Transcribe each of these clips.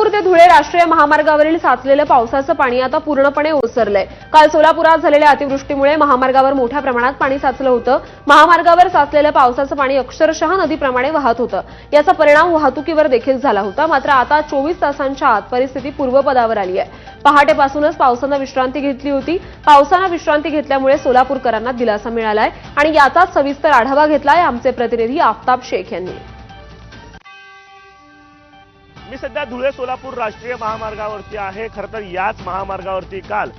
सोलापूर ते धुळे राष्ट्रीय महामार्गावरील साचलेलं पावसाचं पाणी आता पूर्णपणे ओसरलंय. काल सोलापुरात झालेल्या अतिवृष्टीमुळे महामार्गावर मोठ्या प्रमाणात पाणी साचलं होतं. महामार्गावर साचलेलं पावसाचं पाणी अक्षरशः नदीप्रमाणे वाहत होतं. याचा परिणाम वाहतुकीवर देखील झाला होता. मात्र आता चोवीस तासांच्या आत परिस्थिती पूर्वपदावर आली आहे. पहाटेपासूनच पावसानं विश्रांती घेतली होती. पावसानं विश्रांती घेतल्यामुळे सोलापूरकरांना दिलासा मिळालाय आणि याचाच सविस्तर आढावा घेतलाय आमचे प्रतिनिधी आफताब शेख यांनी. मी सध्या धुळे सोलापूर राष्ट्रीय महामार्गावरती आहे. खरं तर याच महामार्गावरती काल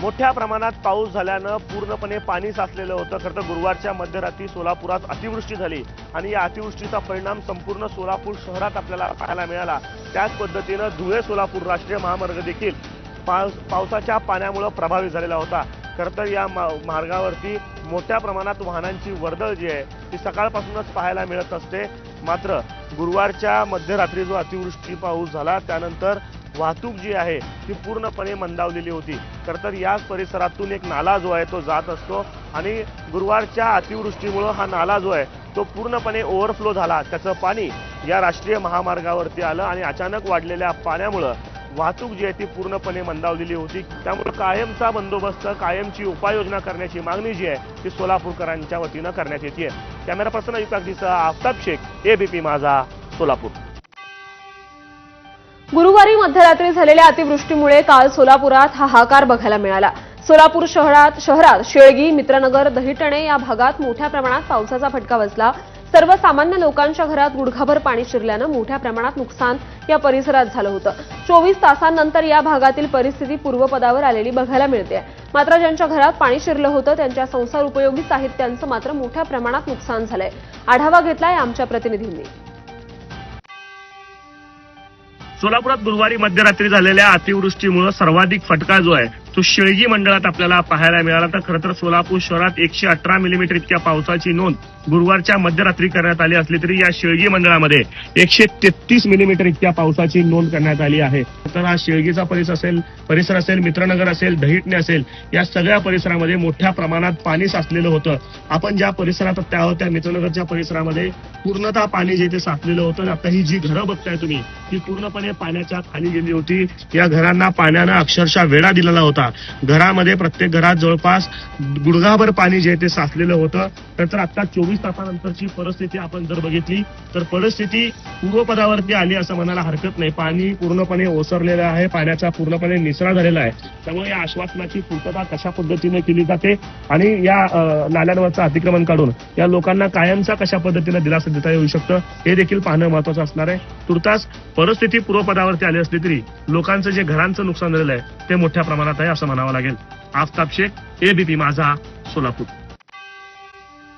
मोठ्या प्रमाणात पाऊस झाल्यानं पूर्णपणे पाणी साचलेलं होतं. खरं तर गुरुवारच्या मध्यरात्री सोलापुरात अतिवृष्टी झाली आणि या अतिवृष्टीचा परिणाम संपूर्ण सोलापूर शहरात आपल्याला पाहायला मिळाला. त्याच पद्धतीनं धुळे सोलापूर राष्ट्रीय महामार्ग देखील पावस पावसाच्या पाण्यामुळं प्रभावित झालेला होता. खरं तर या मार्गावरती मोठ्या प्रमाणात वाहनांची वर्दळ जी आहे ती सकाळपासूनच पाहायला मिळत असते. मात्र गुरुवारच्या मध्यरात्री जो अतिवृष्टी पाऊस झाला त्यानंतर वाहतूक जी आहे ती पूर्णपणे मंदावलेली होती. खरंतर याच परिसरातून एक नाला जो आहे तो जात असतो आणि गुरुवारच्या अतिवृष्टीमुळं हा नाला जो आहे तो पूर्णपणे ओव्हरफ्लो झाला. त्याचं पाणी या राष्ट्रीय महामार्गावरती आलं आणि अचानक वाढलेल्या पाण्यामुळं वाहतूक जी आहे ती पूर्णपणे मंदावलेली होती. त्यामुळे कायमचा बंदोबस्त कायमची उपाययोजना करण्याची मागणी जी आहे ती सोलापूरकरांच्या वतीनं करण्यात येते कॅमेरा पर्सन युकागजीसह आफताब शेख एबीपी माझा सोलापूर. गुरुवारी मध्यरात्री झालेल्या अतिवृष्टीमुळे काल सोलापुरात हाहाकार बघायला मिळाला. सोलापूर शहरात शहरात शेळगी मित्रनगर दहिटणे या भागात मोठ्या प्रमाणात पावसाचा फटका बसला. सर्वसामान्य लोकांच्या घरात गुडघाभर पाणी शिरल्यानं मोठ्या प्रमाणात नुकसान या परिसरात झालं होतं. चोवीस तासांनंतर या भागातील परिस्थिती पूर्वपदावर आलेली बघायला मिळते. मात्र ज्यांच्या घरात पाणी शिरलं होतं त्यांच्या संसार उपयोगी साहित्यांचं मात्र मोठ्या प्रमाणात नुकसान झालंय. आढावा घेतलाय आमच्या प्रतिनिधींनी. सोलापुरात गुरुवारी मध्यरात्री झालेल्या अतिवृष्टीमुळे सर्वाधिक फटका जो आहे तो शेळगी मंडळात आपल्याला पाहायला मिळाला तर खरं तर सोलापूर शहरात एकशे अठरा मिलीमीटर इतक्या पावसाची नोंद गुरुवारच्या मध्यरात्री करण्यात आली असली तरी या शेळगी मंडळामध्ये एकशे तेहतीस मिलीमीटर इतक्या पावसाची नोंद करण्यात आली आहे. तर हा शेळगीचा परिसर असेल परिसर असेल मित्रनगर असेल दहिटणे असेल या सगळ्या परिसरामध्ये मोठ्या प्रमाणात पाणी साचलेलं होतं. आपण ज्या परिसरात त्या आहोत त्या मित्रनगरच्या परिसरामध्ये पूर्णतः पाणी जे ते साचलेलं होतं आता ही जी घरं बघताय तुम्ही ती पूर्णपणे पाण्याच्या खाली गेली होती. या घरांना पाण्यानं अक्षरशः वेढा दिलेला होता. घरामध्ये प्रत्येक घरात जवळपास गुडघाभर पाणी जे ते साचलेलं होतं. तर आता चोवीस तासानंतरची परिस्थिती आपण जर बघितली तर परिस्थिती पूर्वपदावरती आली असं म्हणायला हरकत नाही. पाणी पूर्णपणे ओसरलेलं आहे पाण्याचा पूर्णपणे निचरा झालेला आहे. त्यामुळे या आश्वासनाची पूर्तता कशा पद्धतीने केली जाते आणि या नाल्यांवरचं अतिक्रमण काढून या लोकांना कायमचा कशा पद्धतीने दिलासा देता येऊ शकतं हे देखील पाहणं महत्वाचं असणार आहे. तुर्तास परिस्थिती पूर्वपदावरती आली असली तरी लोकांचं जे घरांचं नुकसान झालेलं आहे ते मोठ्या प्रमाणात आहे. आहे असं म्हणावं लागेल. आफताब शेख एबीपी माझा सोलापूर.